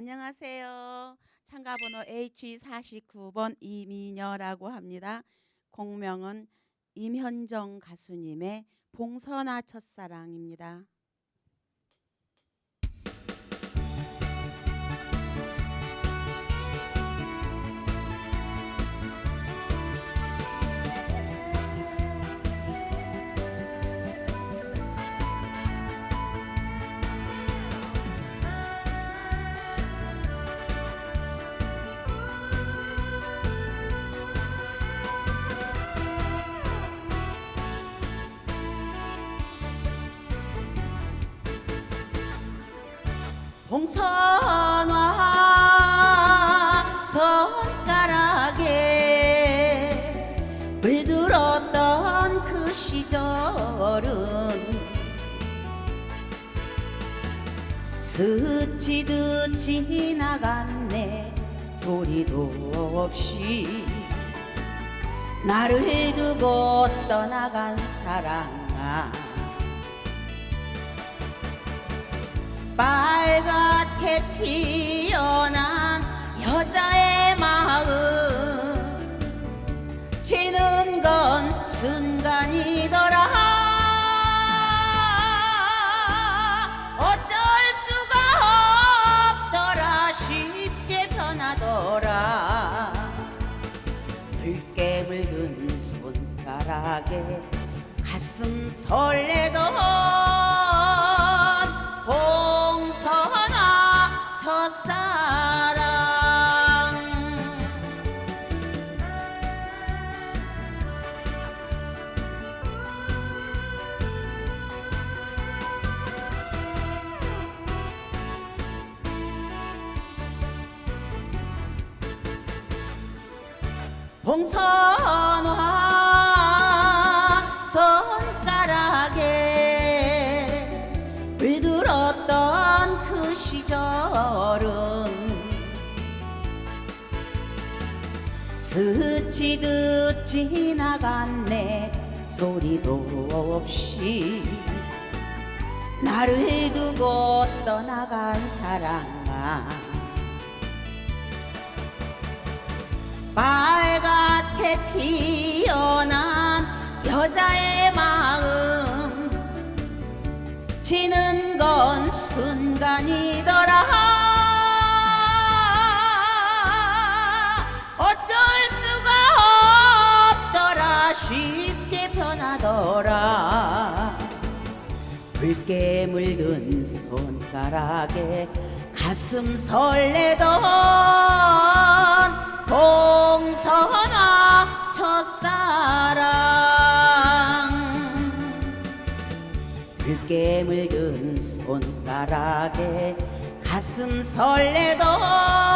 안녕하세요. 참가 번호 H49번 이미녀라고 합니다. 공명은 임현정 가수님의 봉선아 첫사랑입니다. 봉선화 손가락에 물들었던 그 시절은 스치듯 지나갔네. 소리도 없이 나를 두고 떠나간 사랑아 피어난 여자의 마음. 지는 건 순간이더라. 어쩔 수가 없더라. 쉽게 변하더라. 붉게 붉은 손가락에 가슴 설레던 첫사랑 봉선 물들었던 그 시절은 스치듯 지나갔네. 소리도 없이 나를 두고 떠나간 사랑아. 빨갛게 피어난 여자의 지는 건 순간이더라. 어쩔 수가 없더라. 쉽게 변하더라. 붉게 물든 손가락에 가슴 설레던 붉게 물든 손가락에 가슴 설레던